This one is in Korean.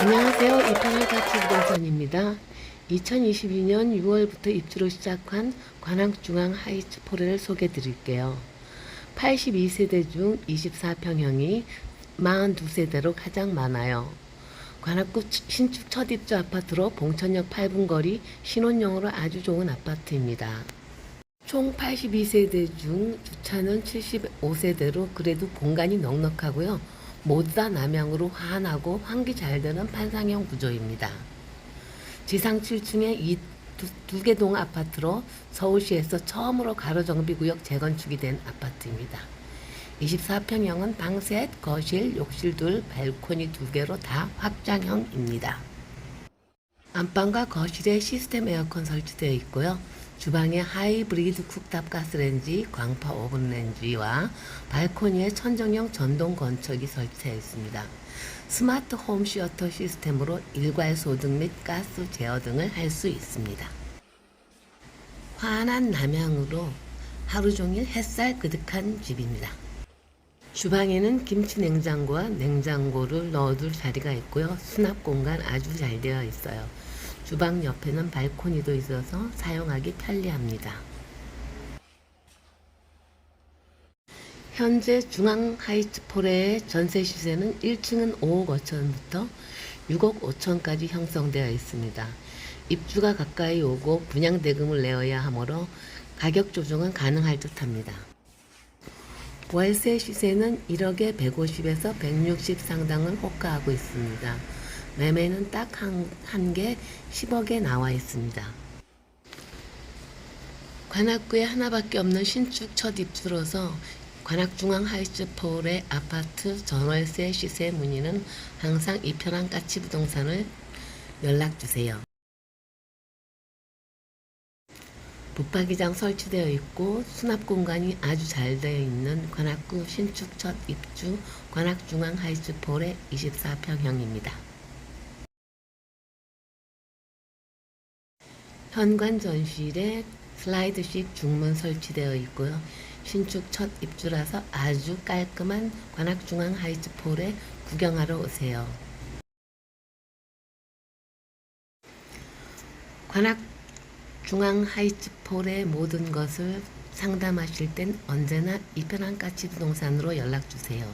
안녕하세요. 이편한가치 부동산입니다. 2022년 6월부터 입주로 시작한 관악중앙 하이츠 포레를 소개해 드릴게요. 82세대 중 24평형이 42세대로 가장 많아요. 관악구 신축 첫 입주 아파트로 봉천역 8분 거리 신혼용으로 아주 좋은 아파트입니다. 총 82세대 중 주차는 75세대로 그래도 공간이 넉넉하고요. 모두 다 남향으로 환하고 환기 잘 되는 판상형 구조입니다. 지상 7층에 이두개동 아파트로 서울시에서 처음으로 가로정비구역 재건축이 된 아파트입니다. 24평형은 방 셋, 거실, 욕실 둘, 발코니 두 개로 다 확장형입니다. 안방과 거실에 시스템 에어컨 설치되어 있고요. 주방에 하이브리드 쿡탑 가스레인지, 광파 오븐 레인지와 발코니에 천정형 전동 건축이 설치되어 있습니다. 스마트 홈 시어터 시스템으로 일괄 소등 및 가스 제어 등을 할 수 있습니다. 환한 남향으로 하루 종일 햇살 그득한 집입니다. 주방에는 김치 냉장고와 냉장고를 넣어둘 자리가 있고요. 수납 공간 아주 잘 되어 있어요. 주방 옆에는 발코니도 있어서 사용하기 편리합니다. 현재 중앙 하이츠폴의 전세 시세는 1층은 5억 5천부터 6억 5천까지 형성되어 있습니다. 입주가 가까이 오고 분양 대금을 내어야 하므로 가격 조정은 가능할 듯합니다. 월세 시세는 1억에 150에서 160 상당을 호가하고 있습니다. 매매는 딱 한 개 10억에 나와 있습니다. 관악구에 하나밖에 없는 신축 첫 입주로서 관악중앙 하이츠폴의 아파트 전월세 시세 문의는 항상 이편한 까치 부동산을 연락 주세요. 붙박이장 설치되어 있고 수납 공간이 아주 잘 되어 있는 관악구 신축 첫 입주 관악중앙 하이츠폴의 24평형입니다. 현관 전실에 슬라이드식 중문 설치되어 있고요. 신축 첫 입주라서 아주 깔끔한 관악중앙 하이츠폴에 구경하러 오세요. 관악중앙 하이츠폴의 모든 것을 상담하실 땐 언제나 이편한 까치 부동산으로 연락 주세요.